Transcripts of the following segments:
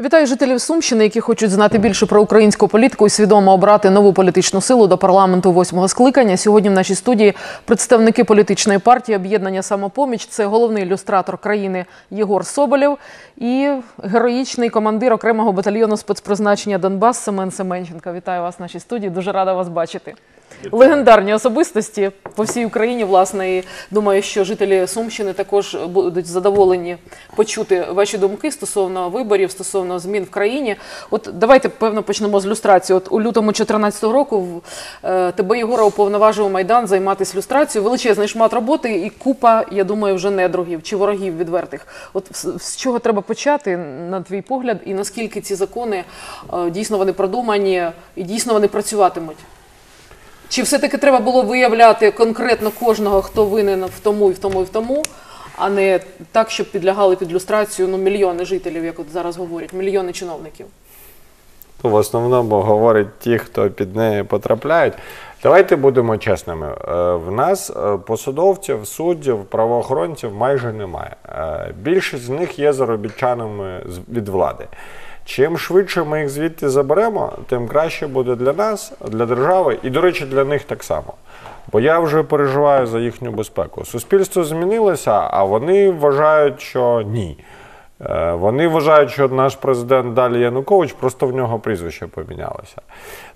Вітаю жителів Сумщини, які хочуть знати більше про українську політику і свідомо обрати нову політичну силу до парламенту восьмого скликання. Сьогодні в нашій студії представники політичної партії об'єднання самопоміч. Це головний ілюстратор країни Єгор Соболєв і героїчний командир окремого батальйону спецпризначення Донбас Семен Семенченко. Вітаю вас в нашій студії. Дуже рада вас бачити. Легендарні особистості по всій Україні, власне, і думаю, що жителі Сумщини також будуть задоволені почути ваші думки стосовно виборів, стосовно змін в країні. От давайте певно почнемо з люстрації. От у лютому 2014 року тебе Єгора уповноважив майдан займатися люстрацією. Величезний шмат роботи і купа, я думаю, вже недругів чи ворогів відвертих. От з, з чого треба почати, на твій погляд, і наскільки ці закони е, дійсно вони продумані і дійсно вони працюватимуть? Чи все-таки треба було виявляти конкретно кожного, хто винен в тому і в тому і в тому, а не так, щоб підлягали під люстрацію ну, мільйони жителів, як от зараз говорять, мільйони чиновників? В основному говорять ті, хто під неї потрапляють. Давайте будемо чесними. Е, В нас е, посадовців, суддів, правоохоронців майже немає. Е, Більшість з них є заробітчанами від влади. Чим швидше ми їх звідти заберемо, тим краще буде для нас, для держави і, до речі, для них так само. Бо я вже переживаю за їхню безпеку. Суспільство змінилося, а вони вважають, що ні. Е, Вони вважають, що наш президент далі Янукович, просто в нього прізвище помінялося.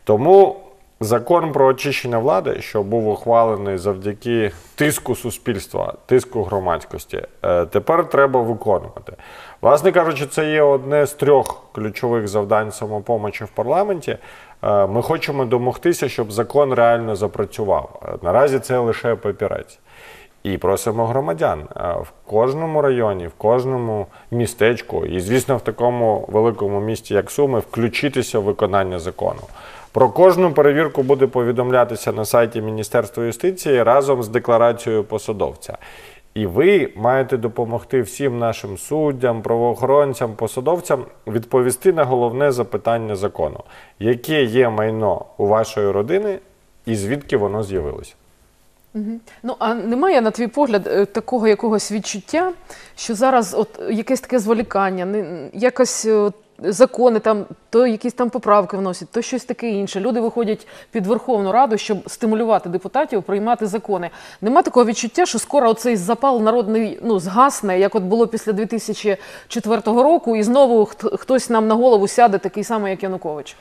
Тому закон про очищення влади, що був ухвалений завдяки тиску суспільства, тиску громадськості, е, тепер треба виконувати. Власне кажучи, це є одне з трьох ключових завдань самопомочі в парламенті. Е, Ми хочемо домогтися, щоб закон реально запрацював. Е, Наразі це лише папірець. І просимо громадян в кожному районі, в кожному містечку, і, звісно, в такому великому місті, як Суми, включитися в виконання закону. Про кожну перевірку буде повідомлятися на сайті Міністерства юстиції разом з декларацією посадовця. І ви маєте допомогти всім нашим суддям, правоохоронцям, посадовцям відповісти на головне запитання закону: яке є майно у вашої родини і звідки воно з'явилося? Ну а немає на твій погляд е, такого якогось відчуття, що зараз от якесь таке зволікання, якось е, закони там, то якісь там поправки вносять, то щось таке інше. Люди виходять під Верховну Раду, щоб стимулювати депутатів приймати закони. Нема такого відчуття, що скоро оцей запал народний ну згасне, як от було після 2004 року, і знову хтось нам на голову сяде такий самий, як Янукович.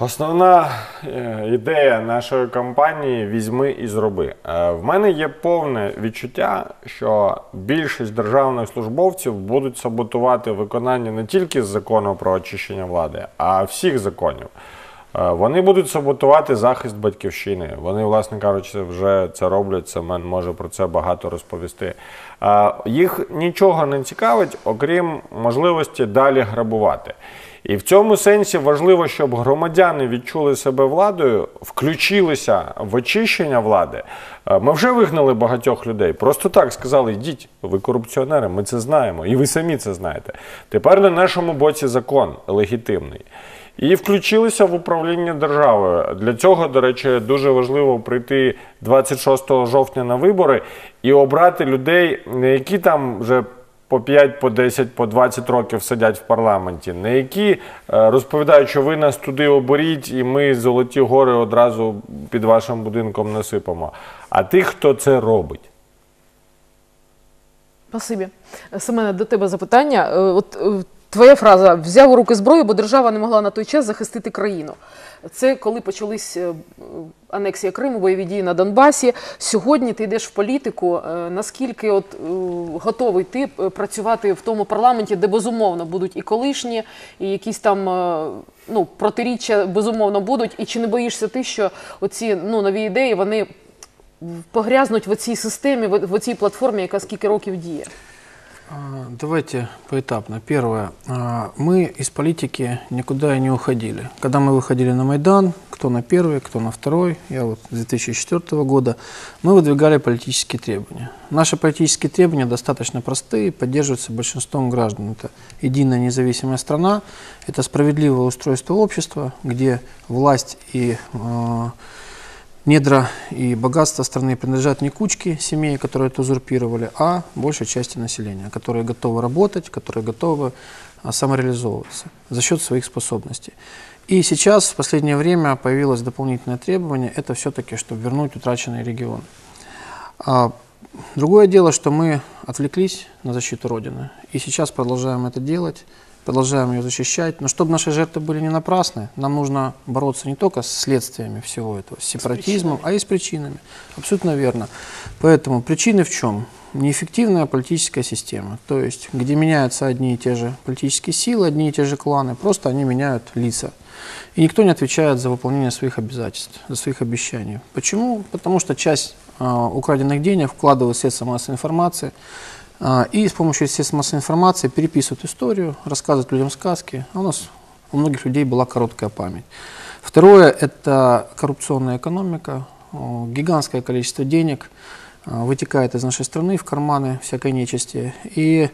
Основна е, ідея нашої кампанії візьми і зроби. Е, В мене є повне відчуття, що більшість державних службовців будуть саботувати виконання не тільки закону про очищення влади, а всіх законів. Е, Вони будуть саботувати захист батьківщини. Вони, власне кажучи, вже це роблять. Семен може про це багато розповісти. Їх нічого не цікавить, окрім можливості далі грабувати. І в цьому сенсі важливо, щоб громадяни відчули себе владою, включилися в очищення влади. Е, Ми вже вигнали багатьох людей. Просто так сказали: йдіть, ви корупціонери, ми це знаємо, і ви самі це знаєте. Тепер на нашому боці закон легітимний. І включилися в управління державою. Для цього, до речі, дуже важливо прийти 26 жовтня на вибори і обрати людей, які там вже по 5, по 10, по 20 років сидять в парламенті, не які е, розповідають, що ви нас туди оберіть, і ми золоті гори одразу під вашим будинком насипемо. А тих, хто це робить. Спасибі. Семене, до тебе запитання. Е, От е, твоя фраза взяв у руки зброю, бо держава не могла на той час захистити країну. Це коли почались е, анексія Криму, бойові дії на Донбасі. Сьогодні ти йдеш в політику. Е, Наскільки от е, готовий ти працювати в тому парламенті, де безумовно будуть і колишні, і якісь там ну, протиріччя безумовно будуть. І чи не боїшся ти, що оці ну, нові ідеї вони погрязнуть в цій системі, в цій платформі, яка скільки років діє? А, Давайте поэтапно. Первое. А, Мы из политики никуда и не уходили. Когда мы выходили на Майдан, кто на первый, кто на второй, я вот с 2004 года, мы выдвигали политические требования. Наши политические требования достаточно простые, поддерживаются большинством граждан. Это единая независимая страна, это справедливое устройство общества, где власть и э, недра и богатства страны принадлежат не кучке семей, которые это узурпировали, а большей части населения, которые готовы работать, которые готовы а, самореализовываться за счет своих способностей. И сейчас в последнее время появилось дополнительное требование, это все-таки, чтобы вернуть утраченные регионы. А, другое дело, что мы отвлеклись на защиту Родины, и сейчас продолжаем это делать, продолжаем ее защищать. Но чтобы наши жертвы были не напрасны, нам нужно бороться не только с следствиями всего этого, с сепаратизмом, а и с причинами. Абсолютно верно. Поэтому причины в чем? Неэффективная политическая система, то есть где меняются одни и те же политические силы, одни и те же кланы, просто они меняют лица. И никто не отвечает за выполнение своих обязательств, за своих обещаний. Почему? Потому что часть а, украденных денег вкладывают в средства массовой информации, и с помощью средств массовой информации переписывают историю, рассказывают людям сказки. А у нас у многих людей была короткая память. Второе – это коррупционная экономика, гигантское количество денег а, вытекает из нашей страны в карманы всякой нечисти. И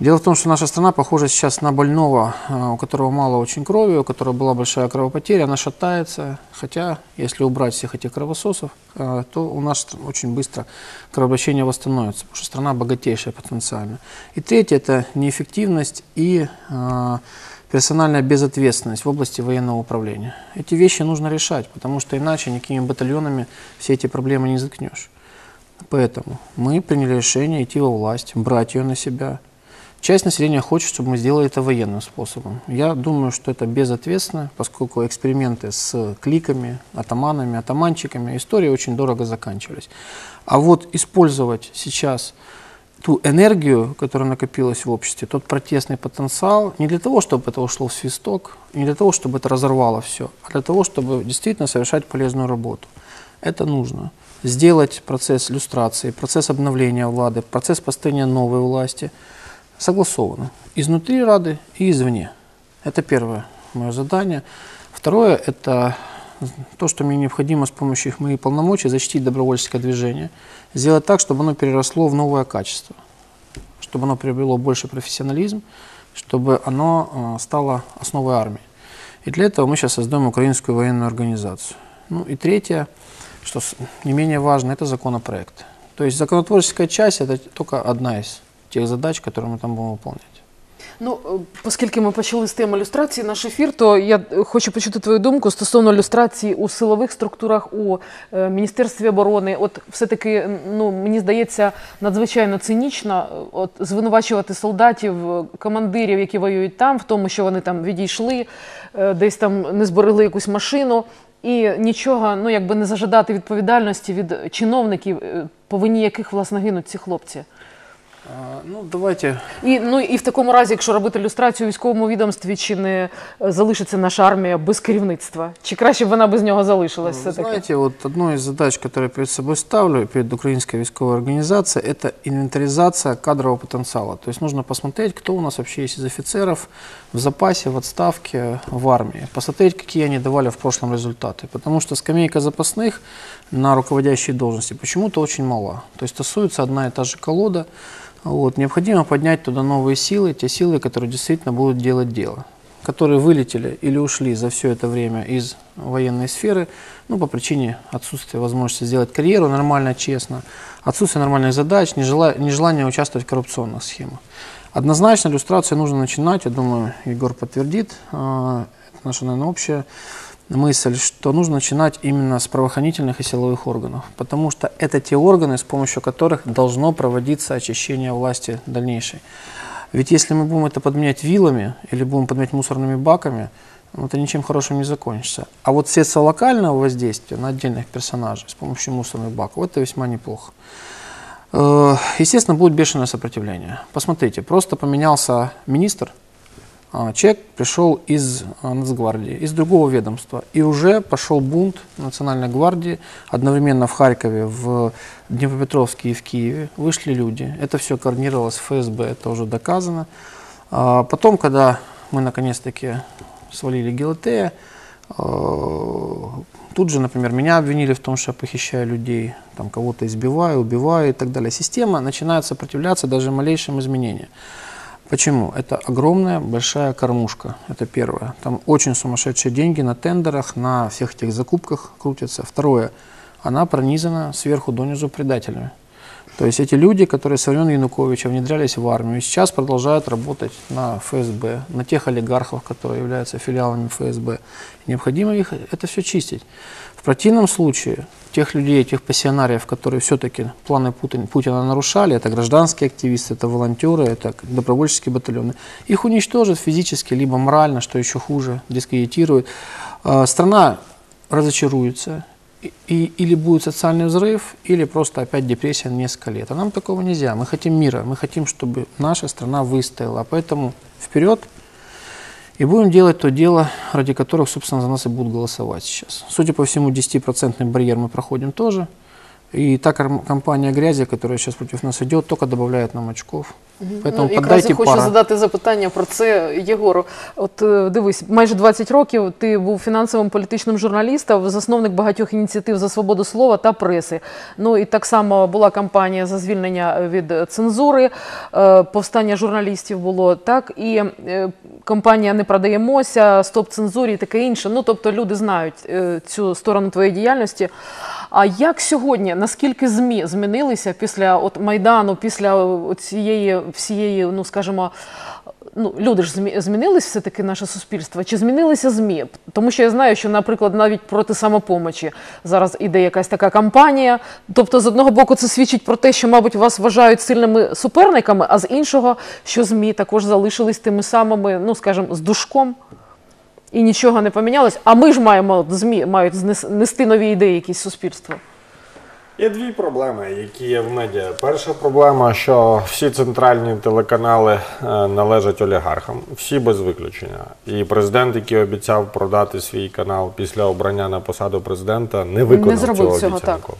Дело в том, что наша страна похожа сейчас на больного, а, у которого мало очень крови, у которого была большая кровопотеря, она шатается. Хотя, если убрать всех этих кровососов, а, то у нас очень быстро кровообращение восстановится, потому что страна богатейшая потенциально. И третье – это неэффективность и а, персональная безответственность в области военного управления. Эти вещи нужно решать, потому что иначе никакими батальонами все эти проблемы не заткнешь. Поэтому мы приняли решение идти во власть, брать ее на себя – Часть населения хочет, чтобы мы сделали это военным способом. Я думаю, что это безответственно, поскольку эксперименты с кликами, атаманами, атаманчиками, истории очень дорого заканчивались. А вот использовать сейчас ту энергию, которая накопилась в обществе, тот протестный потенциал, не для того, чтобы это ушло в свисток, не для того, чтобы это разорвало все, а для того, чтобы действительно совершать полезную работу. Это нужно. Сделать процесс иллюстрации, процесс обновления влады, процесс построения новой власти – согласовано изнутри Рады и извне. Это первое мое задание. Второе – это то, что мне необходимо с помощью их моих полномочий защитить добровольческое движение, сделать так, чтобы оно переросло в новое качество, чтобы оно приобрело больше профессионализм, чтобы оно э, стало основой армии. И для этого мы сейчас создаем Украинскую военную организацию. Ну и третье, что не менее важно, это законопроект. То есть законотворческая часть – это только одна из тих задач, які ми там будемо виконувати. Ну, е, оскільки ми почали з теми люстрації наш ефір, то я хочу почути твою думку стосовно люстрації у силових структурах у е, Міністерстві оборони. От все-таки, ну мені здається, надзвичайно цинічно е, от звинувачувати солдатів, командирів, які воюють там, в тому, що вони там відійшли, десь там не зберегли якусь машину. І нічого, ну якби не зажадати відповідальності від чиновників, по вині яких власне гинуть ці хлопці. А, ну, давайте. І, ну, і в такому разі, якщо робити ілюстрацію у військовому відомстві, чи не е, залишиться наша армія без керівництва? Чи краще б вона без нього залишилась Вы все-таки? знаете, вот одной из задач, которую я перед собой ставлю, перед украинской войсковой организацией, это инвентаризация кадрового потенциала. То есть нужно посмотреть, кто у нас вообще есть из офицеров в запасе, в отставке, в армии. Посмотреть, какие они давали в прошлом результаты. Потому что скамейка запасных на руководящей должности почему-то очень мала. То есть тасуется одна и та же колода. Вот. Необходимо поднять туда новые силы, те силы, которые действительно будут делать дело, которые вылетели или ушли за все это время из военной сферы, ну, по причине отсутствия возможности сделать карьеру нормально, честно, отсутствия нормальных задач, нежела, нежелания участвовать в коррупционных схемах. Однозначно иллюстрацию нужно начинать, я думаю, Егор подтвердит, э, это наша, наверное, общая мысль, что нужно начинать именно с правоохранительных и силовых органов, потому что это те органы, с помощью которых должно проводиться очищение власти дальнейшей. Ведь если мы будем это подменять вилами или будем подменять мусорными баками, ну, это ничем хорошим не закончится. А вот средства локального воздействия на отдельных персонажей с помощью мусорных баков, это весьма неплохо. Э, естественно, будет бешеное сопротивление. Посмотрите, просто поменялся министр – человек пришел из а, Нацгвардии, из другого ведомства, и уже пошел бунт Национальной гвардии. Одновременно в Харькове, в Днепропетровске и в Киеве вышли люди. Это все координировалось ФСБ, это уже доказано. А потом, когда мы наконец-таки свалили Гелатея, тут же, например, меня обвинили в том, что я похищаю людей, там кого-то избиваю, убиваю и так далее. Система начинает сопротивляться даже малейшим изменениям. Почему? Это огромная большая кормушка. Это первое. Там очень сумасшедшие деньги на тендерах, на всех этих закупках крутятся. Второе. Она пронизана сверху донизу предателями. То есть эти люди, которые со времен Януковича внедрялись в армию, сейчас продолжают работать на ФСБ, на тех олигархов, которые являются филиалами ФСБ. Необходимо их это все чистить. В противном случае тех людей, тех пассионариев, которые все-таки планы Путин- Путина нарушали, это гражданские активисты, это волонтеры, это добровольческие батальоны, их уничтожат физически, либо морально, что еще хуже, дискредитируют. А, Страна разочаруется, и- или будет социальный взрыв, или просто опять депрессия на несколько лет. А нам такого нельзя. Мы хотим мира, мы хотим, чтобы наша страна выстояла. Поэтому вперед и будем делать то дело, ради которых, собственно, за нас и будут голосовать сейчас. Судя по всему, 10% барьер мы проходим тоже. И та ком- компания грязи, которая сейчас против нас идет, только добавляет нам очков. Поэтому Ну, якраз я хочу пара. задати запитання про це Єгору. От е, дивись, майже 20 років ти був фінансовим політичним журналістом, засновник багатьох ініціатив за свободу слова та преси. Ну і так само була кампанія за звільнення від цензури, е, повстання журналістів було так, і е, кампанія не продаємося, стоп цензурі і таке інше. Ну тобто люди знають е, цю сторону твоєї діяльності. А як сьогодні, наскільки ЗМІ змінилися після от Майдану, після цієї всієї, ну скажімо, ну люди ж змі- змінились все-таки наше суспільство? Чи змінилися ЗМІ? Тому що я знаю, що, наприклад, навіть проти самопомочі зараз іде якась така кампанія. Тобто, з одного боку, це свідчить про те, що, мабуть, вас вважають сильними суперниками, а з іншого, що ЗМІ також залишились тими самими, ну скажімо, з душком. І нічого не помінялось. А ми ж маємо ЗМІ мають нести нові ідеї якісь суспільство. Є дві проблеми, які є в медіа. Перша проблема, що всі центральні телеканали е, належать олігархам, всі без виключення. І президент, який обіцяв продати свій канал після обрання на посаду президента, не виконав Не цього обіцянку.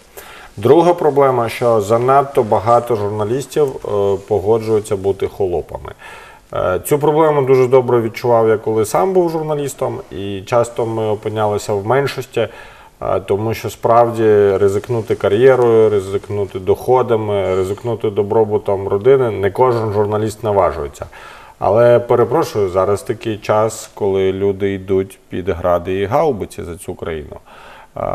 Друга проблема, що занадто багато журналістів е, погоджуються бути холопами. Е, Цю проблему дуже добре відчував я, коли сам був журналістом, і часто ми опинялися в меншості, тому що справді ризикнути кар'єрою, ризикнути доходами, ризикнути добробутом родини не кожен журналіст наважується. Але перепрошую, зараз такий час, коли люди йдуть під гради і гаубиці за цю країну.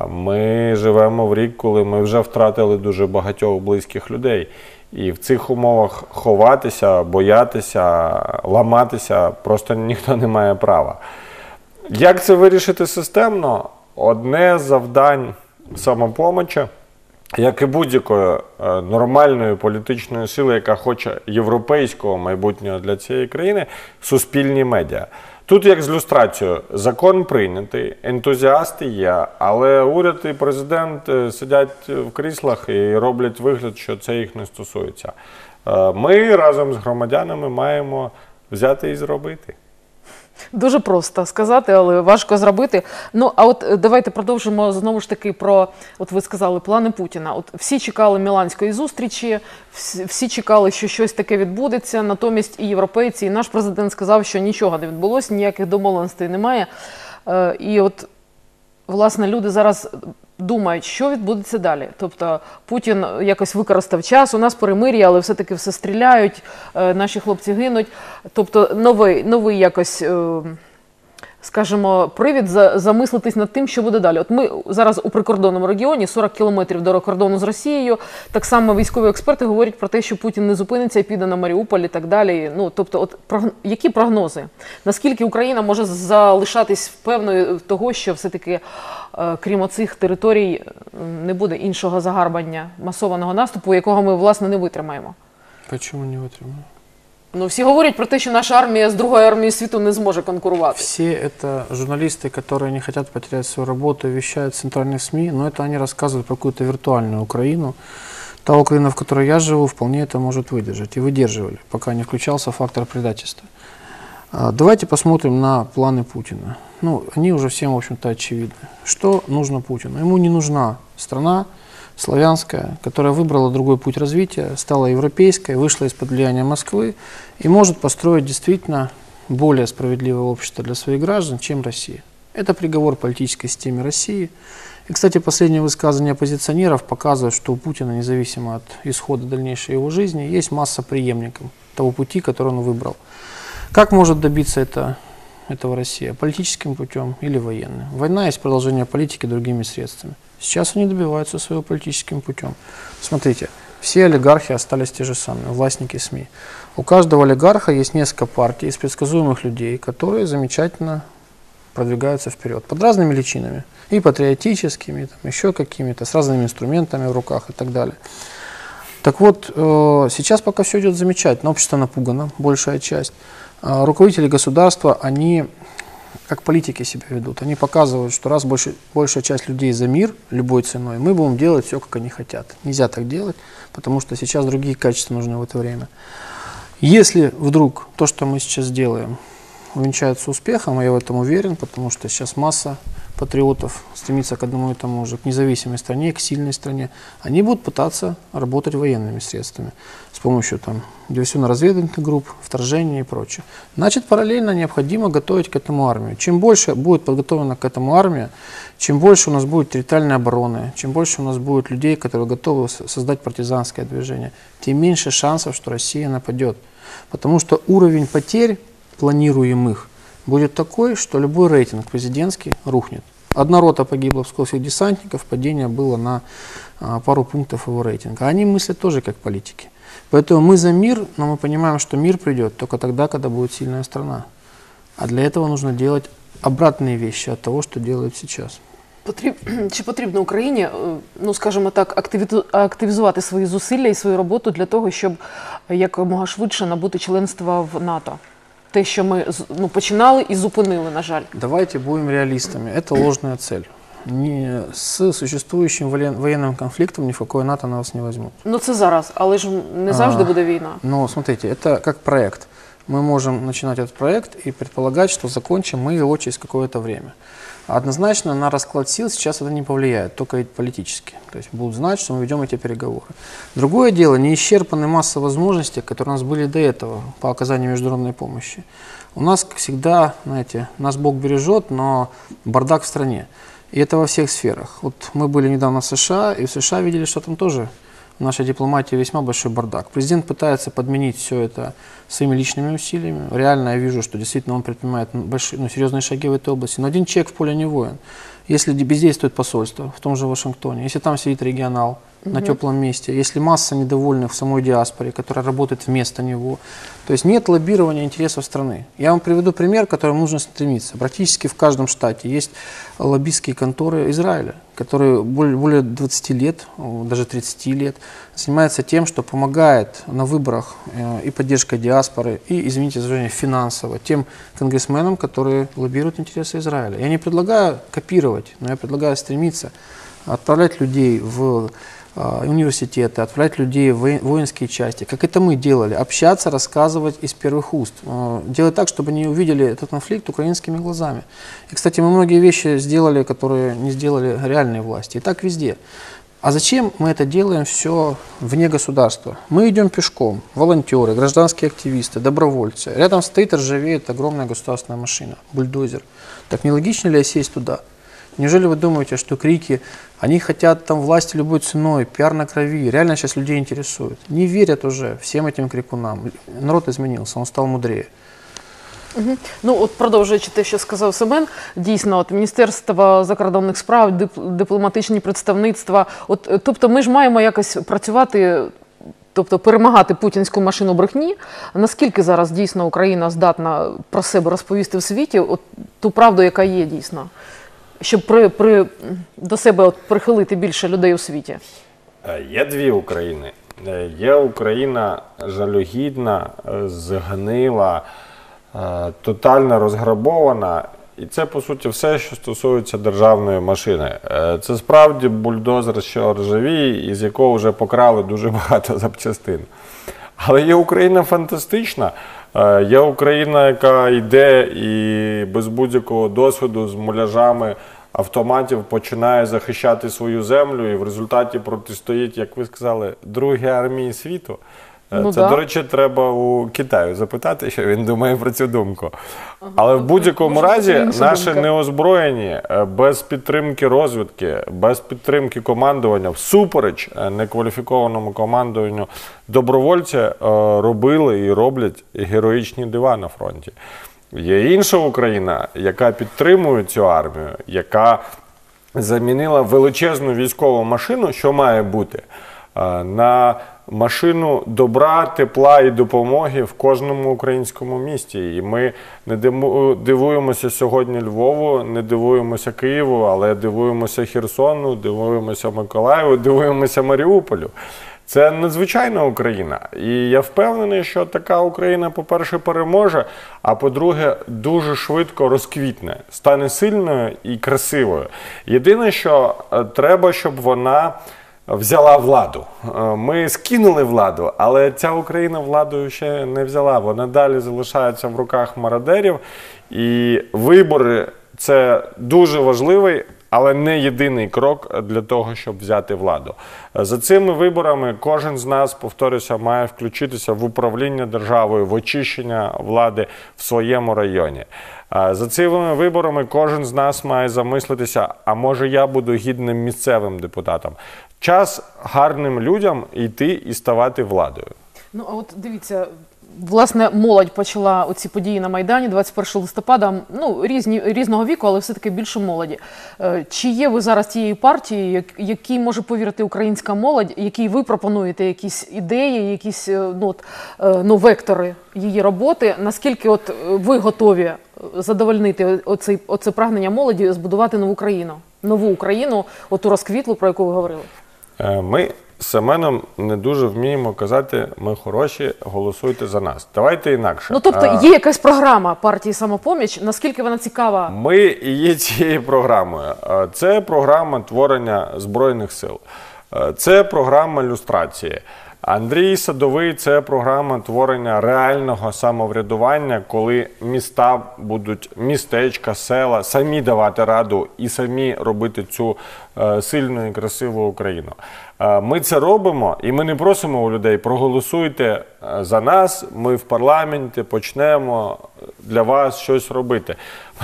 Ми живемо в рік, коли ми вже втратили дуже багатьох близьких людей. І в цих умовах ховатися, боятися, ламатися просто ніхто не має права. Як це вирішити системно? Одне з завдань самопомочі, як і будь-якої е, нормальної політичної сили, яка хоче європейського майбутнього для цієї країни, суспільні медіа. Тут, як з люстрацією, закон прийнятий, ентузіасти є, але уряд і президент е, сидять в кріслах і роблять вигляд, що це їх не стосується. Е, Ми разом з громадянами маємо взяти і зробити. Дуже просто сказати, але важко зробити. Ну а от е, давайте продовжимо знову ж таки про от ви сказали плани Путіна. От всі чекали Міланської зустрічі, всі, чекали, що щось таке відбудеться. Натомість і європейці, і наш президент сказав, що нічого не відбулося, ніяких домовленостей немає. Е, і от власне люди зараз думають, що відбудеться далі. Тобто Путін якось використав час, у нас перемир'я, але все-таки все стріляють, е, наші хлопці гинуть. Тобто новий, новий якось. Скажімо, привід за, замислитись над тим, що буде далі. От ми зараз у прикордонному регіоні 40 кілометрів до кордону з Росією. Так само військові експерти говорять про те, що Путін не зупиниться і піде на Маріуполь і так далі. Ну тобто, от які прогнози? Наскільки Україна може залишатись певною того, що все-таки, е, крім оцих територій, не буде іншого загарбання масованого наступу, якого ми власне не витримаємо? Почему не вытримаю? Ну всі говорять про те, що наша армія з другою армією світу не зможе конкурувати. Все это журналисты, которые не хотят потерять свою работу, вещают в центральных СМИ, но это они рассказывают про какую-то виртуальную Украину. Та Украина, в которой я живу, вполне это может выдержать. И выдерживали, пока не включался фактор предательства. А, Давайте посмотрим на планы Путина. Ну, они уже всем, в общем-то, очевидны. Что нужно Путину? Ему не нужна страна славянская, которая выбрала другой путь развития, стала европейской, вышла из-под влияния Москвы и может построить действительно более справедливое общество для своих граждан, чем Россия. Это приговор политической системе России. И, кстати, последние высказывания оппозиционеров показывают, что у Путина, независимо от исхода дальнейшей его жизни, есть масса преемников того пути, который он выбрал. Как может добиться это, этого Россия? Политическим путем или военным? Война есть продолжение политики другими средствами. Сейчас они добиваются своего политическим путем. Смотрите, все олигархи остались те же самые, властники СМИ. У каждого олигарха есть несколько партий из предсказуемых людей, которые замечательно продвигаются вперед под разными личинами. И патриотическими, там, еще какими-то, с разными инструментами в руках и так далее. Так вот, э, сейчас пока все идет замечательно, общество напугано, большая часть. А руководители государства, они как политики себя ведут. Они показывают, что раз больше, большая часть людей за мир любой ценой, мы будем делать все, как они хотят. Нельзя так делать, потому что сейчас другие качества нужны в это время. Если вдруг то, что мы сейчас делаем, увенчается успехом, а я в этом уверен, потому что сейчас масса патриотов стремится к одному и тому же, к независимой стране, к сильной стране, они будут пытаться работать военными средствами с помощью там, диверсионно-разведывательных групп, вторжения и прочее. Значит, параллельно необходимо готовить к этому армию. Чем больше будет подготовлена к этому армия, чем больше у нас будет территориальной обороны, чем больше у нас будет людей, которые готовы создать партизанское движение, тем меньше шансов, что Россия нападет. Потому что уровень потерь планируемых будет такой, что любой рейтинг президентский рухнет. Одна рота погибла псковских десантников, падение было на а, пару пунктов его рейтинга. Они мыслят тоже как политики. Поэтому мы за мир, но мы понимаем, что мир придет только тогда, когда будет сильная страна. А для этого нужно делать обратные вещи от того, что делают сейчас. Потріб... Чи потрібно Україні, е, ну скажімо так, активі- активізувати свої зусилля і свою роботу для того, щоб якомога швидше набути членства в НАТО? Те, що ми з- ну, починали і зупинили, на жаль. Давайте будем реалистами. Это ложная цель. Не, с существующим воен- военным конфликтом ни в какое НАТО на вас не возьмут. Ну це зараз, але ж не завжди А. буде війна. Но смотрите, это как проект. Мы можем начинать этот проект и предполагать, что закончим мы его через какое-то время. Однозначно на расклад сил сейчас это не повлияет, только политически. То есть будут знать, что мы ведем эти переговоры. Другое дело, не исчерпаны масса возможностей, которые у нас были до этого по оказанию международной помощи. У нас, как всегда, знаете, нас Бог бережет, но бардак в стране. И это во всех сферах. Вот мы были недавно в США, и в США видели, что там тоже в нашей дипломатии весьма большой бардак. Президент пытается подменить все это своими личными усилиями. Реально я вижу, что действительно он предпринимает большие, ну, серьезные шаги в этой области. Но один человек в поле не воин. Если бездействует посольство в том же Вашингтоне, если там сидит регионал на теплом месте, если масса недовольных в самой диаспоре, которая работает вместо него, то есть нет лоббирования интересов страны. Я вам приведу пример, к которому нужно стремиться. Практически в каждом штате есть лоббистские конторы Израиля, которые более, более 20 лет, даже 30 лет, занимаются тем, что помогает на выборах э, и поддержкой диаспоры, и, извините за выражение, финансово тем конгрессменам, которые лоббируют интересы Израиля. Я не предлагаю копировать, но я предлагаю стремиться отправлять людей в университеты, отправлять людей в воинские части, как это мы делали, общаться, рассказывать из первых уст, э, делать так, чтобы они увидели этот конфликт украинскими глазами. И, кстати, мы многие вещи сделали, которые не сделали реальные власти, и так везде. А зачем мы это делаем все вне государства? Мы идем пешком, волонтеры, гражданские активисты, добровольцы. Рядом стоит и ржавеет огромная государственная машина, бульдозер. Так не логично ли сесть туда? Неужели вы думаете, что крики, они хотят там власти любой ценой, пиар на крови, реально сейчас людей интересует? Не верят уже всем этим крикунам. Народ изменился, он стал мудрее. Ну, от продовжуючи те, що сказав Семен, дійсно, от Міністерство закордонних справ, дип- дипломатичні представництва. От, е, тобто, ми ж маємо якось працювати, тобто перемагати путінську машину брехні. Наскільки зараз дійсно Україна здатна про себе розповісти в світі, от ту правду, яка є дійсно, щоб при, при, до себе от прихилити більше людей у світі? Е, Є дві України. Е, Є Україна жалюгідна, е, згнила, тотально розграбована. І це, по суті, все, що стосується державної машини. Це справді бульдозер, що ржавіє, і з якого вже покрали дуже багато запчастин. Але є Україна фантастична. Е, Є Україна, яка йде і без будь-якого досвіду з муляжами автоматів починає захищати свою землю, і в результаті протистоїть, як ви сказали, другій армії світу. Е, Ну Це, да. до речі, треба у Китаю запитати, що він думає про цю думку. Але в будь-якому разі наші думка. неозброєні, е, без підтримки розвідки, без підтримки командування, всупереч е, некваліфікованому командуванню, добровольці робили і роблять героїчні дива на фронті. Є інша Україна, яка підтримує цю армію, яка замінила величезну військову машину, що має бути, на машину добра, тепла і допомоги в кожному українському місті. І ми не дивуємося сьогодні Львову, не дивуємося Києву, але дивуємося Херсону, дивуємося Миколаєву, дивуємося Маріуполю. Це надзвичайна Україна. І я впевнений, що така Україна, по-перше, переможе, а по-друге, дуже швидко розквітне, стане сильною і красивою. Єдине, що е, треба, щоб вона взяла владу. Е, Ми скинули владу, але ця Україна владою ще не взяла. Вона далі залишається в руках мародерів. І вибори це дуже важливий, але не єдиний крок для того, щоб взяти владу. За цими виборами кожен з нас, повторюся, має включитися в управління державою, в очищення влади в своєму районі. За цими виборами кожен з нас має замислитися, а може я буду гідним місцевим депутатом. Час гарним людям йти і ставати владою. Ну, а от дивіться, власне, молодь почала оці події на Майдані 21 листопада. Ну, різні, різного віку, але все-таки більше молоді. Е, Чи є ви зараз тією партією, якій може повірити українська молодь, якій ви пропонуєте якісь ідеї, якісь е, ну, от, е, ну, вектори її роботи? Наскільки от ви готові задовольнити оцей, оце прагнення молоді збудувати нову країну? Нову Україну, оту розквітлу, про яку ви говорили? Ми Семеном не дуже вміємо казати, ми хороші, голосуйте за нас. Давайте інакше. Ну, тобто, є якась програма партії самопоміч. Наскільки вона цікава? Ми і є цією програмою. Це програма творення Збройних сил, це програма люстрації. Андрій Садовий це програма творення реального самоврядування, коли міста будуть містечка, села самі давати раду і самі робити цю е, сильну і красиву Україну. Е, Ми це робимо, і ми не просимо у людей проголосуйте е, за нас. Ми в парламенті почнемо для вас щось робити.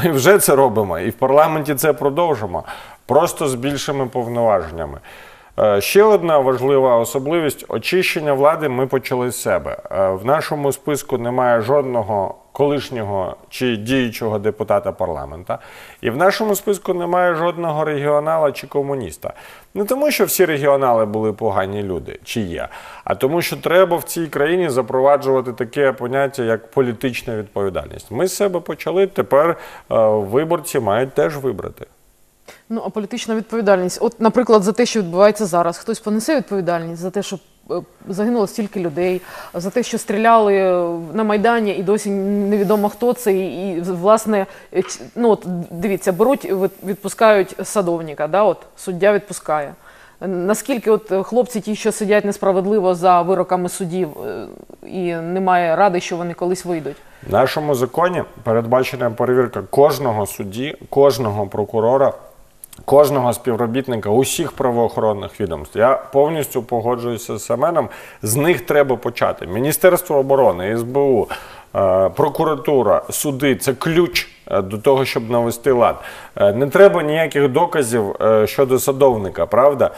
Ми вже це робимо, і в парламенті це продовжимо, просто з більшими повноваженнями. Е, Ще одна важлива особливість очищення влади ми почали з себе. Е, В нашому списку немає жодного колишнього чи діючого депутата парламента, і в нашому списку немає жодного регіонала чи комуніста. Не тому, що всі регіонали були погані люди, чи є, а тому, що треба в цій країні запроваджувати таке поняття, як політична відповідальність. Ми з себе почали. Тепер е, виборці мають теж вибрати. Ну, а політична відповідальність. От, наприклад, за те, що відбувається зараз, хтось понесе відповідальність за те, що е, загинуло стільки людей, за те, що стріляли е, на Майдані, і досі невідомо хто це. І, і, власне, е, ну от дивіться, беруть, відпускають садовника, да, от суддя відпускає. Наскільки от хлопці, ті, що сидять несправедливо за вироками судів, і немає ради, що вони колись вийдуть. В нашому законі передбачена перевірка кожного судді, кожного прокурора, кожного співробітника усіх правоохоронних відомств. Я повністю погоджуюся з Семеном. З них треба почати. Міністерство оборони, СБУ, е, прокуратура, суди це ключ е, до того, щоб навести лад. Е, Не треба ніяких доказів щодо садовника, правда?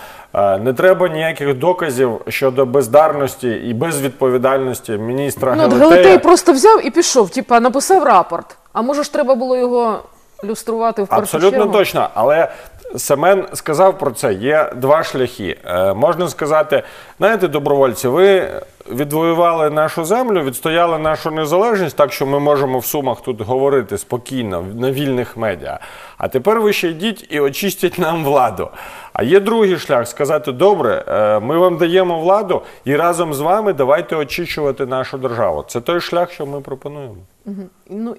Не треба ніяких доказів щодо бездарності і безвідповідальності міністра Ну, от Гелетея. Галатей просто взяв і пішов, типа написав рапорт. А може ж треба було його люструвати в першу Абсолютно чергу? точно. Але Семен сказав про це. Є два шляхи. Е, можна сказати, знаєте, добровольці, ви відвоювали нашу землю, відстояли нашу незалежність, так що ми можемо в сумах тут говорити спокійно на вільних медіа. А тепер ви ще йдіть і очистять нам владу. А є другий шлях сказати: добре, е, ми вам даємо владу, і разом з вами давайте очищувати нашу державу. Це той шлях, що ми пропонуємо. Ну,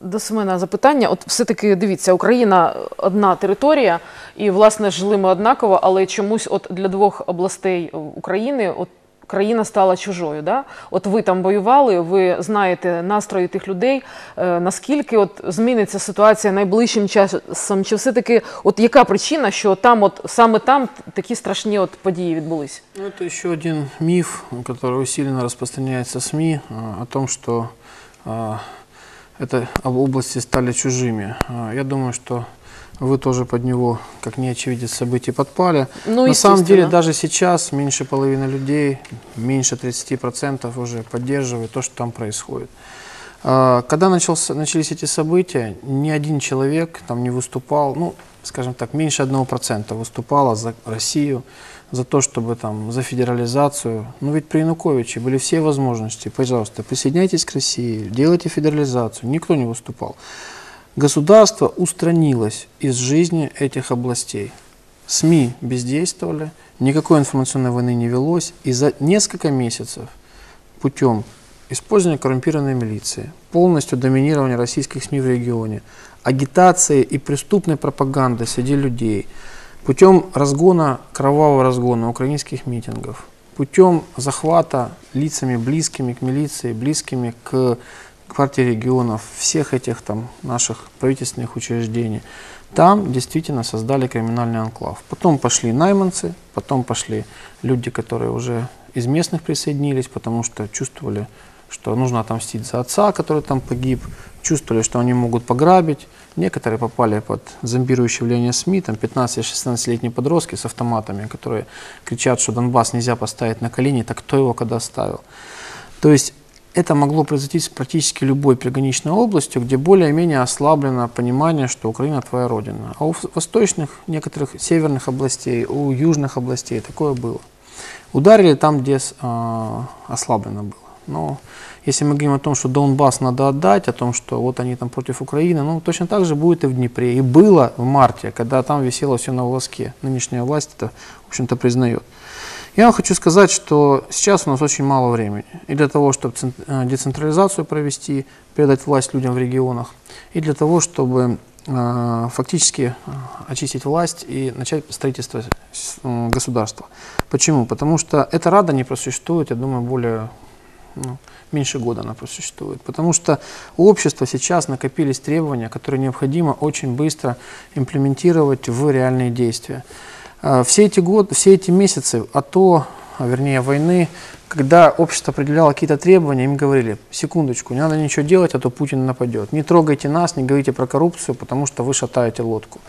до Семена запитання. От все-таки дивіться, Україна одна територія, і власне жили ми однаково, але чомусь от для двох областей України от країна стала чужою. Да? От ви там воювали, ви знаєте настрої тих людей. Е, наскільки от зміниться ситуація найближчим часом? Чи все-таки от яка причина, що там, от саме там такі страшні от події відбулись? Ну, это еще один миф, который усиленно распространяется в СМИ, а, о том, что а, это об- области стали чужими. А, Я думаю, что вы тоже под него, как не очевидец событий, подпали. Ну, На самом деле, даже сейчас меньше половины людей, меньше 30% уже поддерживают то, что там происходит. А, Когда начался, начались эти события, ни один человек там не выступал, ну, скажем так, меньше 1% выступало за Россию, за то, чтобы там, за федерализацию. Но ведь при Януковиче были все возможности. Пожалуйста, присоединяйтесь к России, делайте федерализацию. Никто не выступал. Государство устранилось из жизни этих областей. СМИ бездействовали, никакой информационной войны не велось, и за несколько месяцев путем использования коррумпированной милиции, полностью доминирования российских СМИ в регионе, агитации и преступной пропаганды среди людей, путем разгона, кровавого разгона украинских митингов, путем захвата лицами близкими к милиции, близкими к партии регионов, всех этих там наших правительственных учреждений, там действительно создали криминальный анклав. Потом пошли найманцы, потом пошли люди, которые уже из местных присоединились, потому что чувствовали, что нужно отомстить за отца, который там погиб, чувствовали, что они могут пограбить. Некоторые попали под зомбирующее влияние СМИ, там 15-16-летние подростки с автоматами, которые кричат, что Донбасс нельзя поставить на колени, так кто его когда ставил? То есть это могло произойти с практически любой приграничной областью, где более-менее ослаблено понимание, что Украина твоя родина. А у восточных, некоторых северных областей, у южных областей такое было. Ударили там, где а, ослаблено было. Но если мы говорим о том, что Донбасс надо отдать, о том, что вот они там против Украины, ну точно так же будет и в Днепре. И было в марте, когда там висело все на волоске. Нынешняя власть это, в общем-то, признает. Я вам хочу сказать, что сейчас у нас очень мало времени. И для того, чтобы э, децентрализацию провести, передать власть людям в регионах, и для того, чтобы э, фактически э, очистить власть и начать строительство государства. Почему? Потому что эта рада не просуществует, я думаю, более ну, меньше года она просуществует. Потому что у общества сейчас накопились требования, которые необходимо очень быстро имплементировать в реальные действия. А, Все эти, год, все эти месяцы АТО, а вернее войны, когда общество определяло какие-то требования, им говорили, секундочку, не надо ничего делать, а то Путин нападет. Не трогайте нас, не говорите про коррупцию, потому что вы шатаете лодку.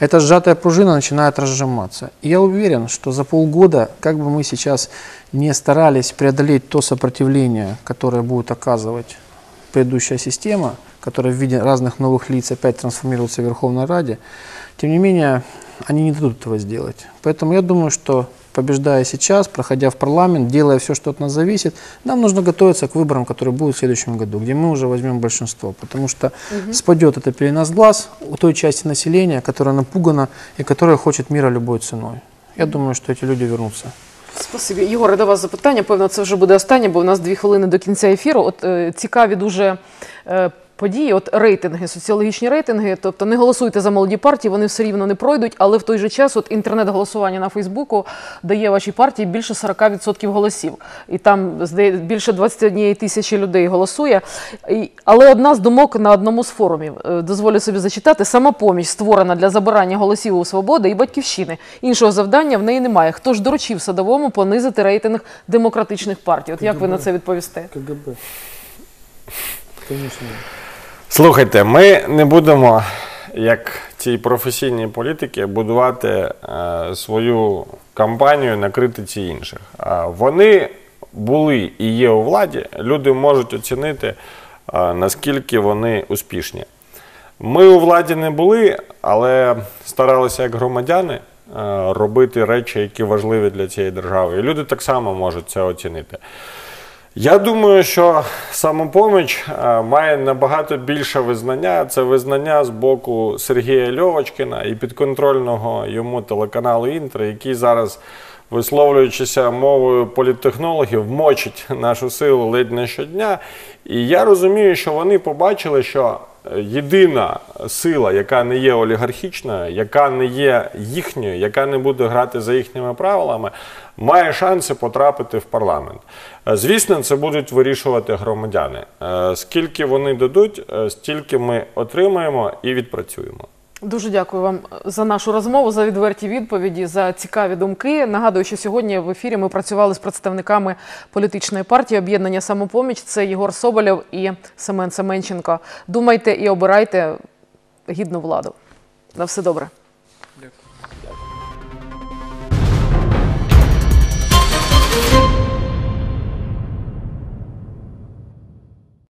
Эта сжатая пружина начинает разжиматься. И я уверен, что за полгода, как бы мы сейчас не старались преодолеть то сопротивление, которое будет оказывать предыдущая система, которая в виде разных новых лиц опять трансформируется в Верховной Раде, тем не менее, они не дадут этого сделать. Поэтому я думаю, что побеждая сейчас, проходя в парламент, делая все, что от нас зависит, нам нужно готовиться к выборам, которые будут в следующем году, где мы уже возьмем большинство. Потому что спадет эта пелена с глаз у той части населения, которая напугана и которая хочет мира любой ценой. Я думаю, что эти люди вернутся. Спасибі. Єгоре, до вас запитання. Певно, це вже буде останнє, бо у нас дві хвилини до кінця ефіру. От е, цікаві дуже е, події, от рейтинги, соціологічні рейтинги. Тобто не голосуйте за молоді партії, вони все рівно не пройдуть, але в той же час от інтернет-голосування на Фейсбуку дає вашій партії більше 40% голосів. І там більше 21 тисячі людей голосує. Але одна з думок на одному з форумів, е, дозволю собі зачитати, самопоміч створена для забирання голосів у свободи і батьківщини. Іншого завдання в неї немає. Хто ж доручив садовому понизити рейтинг демократичних партій? От як ви на це відповісте? КГБ. Конечно. Слухайте, ми не будемо, як ці професійні політики, будувати е, свою кампанію на критиці інших. Е, вони були і є у владі, люди можуть оцінити, е, наскільки вони успішні. Ми у владі не були, але старалися як громадяни е, робити речі, які важливі для цієї держави. І люди так само можуть це оцінити. Я думаю, що самопоміч е, має набагато більше визнання. Це визнання з боку Сергія Льовочкіна і підконтрольного йому телеканалу Інтер, який зараз висловлюючися мовою політтехнологів, мочить нашу силу ледь не щодня. І я розумію, що вони побачили, що єдина сила, яка не є олігархічною, яка не є їхньою, яка не буде грати за їхніми правилами, має шанси потрапити в парламент. Е, Звісно, це будуть вирішувати громадяни. Е, Скільки вони дадуть, е, стільки ми отримаємо і відпрацюємо. Дуже дякую вам за нашу розмову, за відверті відповіді, за цікаві думки. Нагадую, що сьогодні в ефірі ми працювали з представниками політичної партії об'єднання самопоміч. Це Єгор Соболєв і Семен Семенченко. Думайте і обирайте гідну владу. На все добре.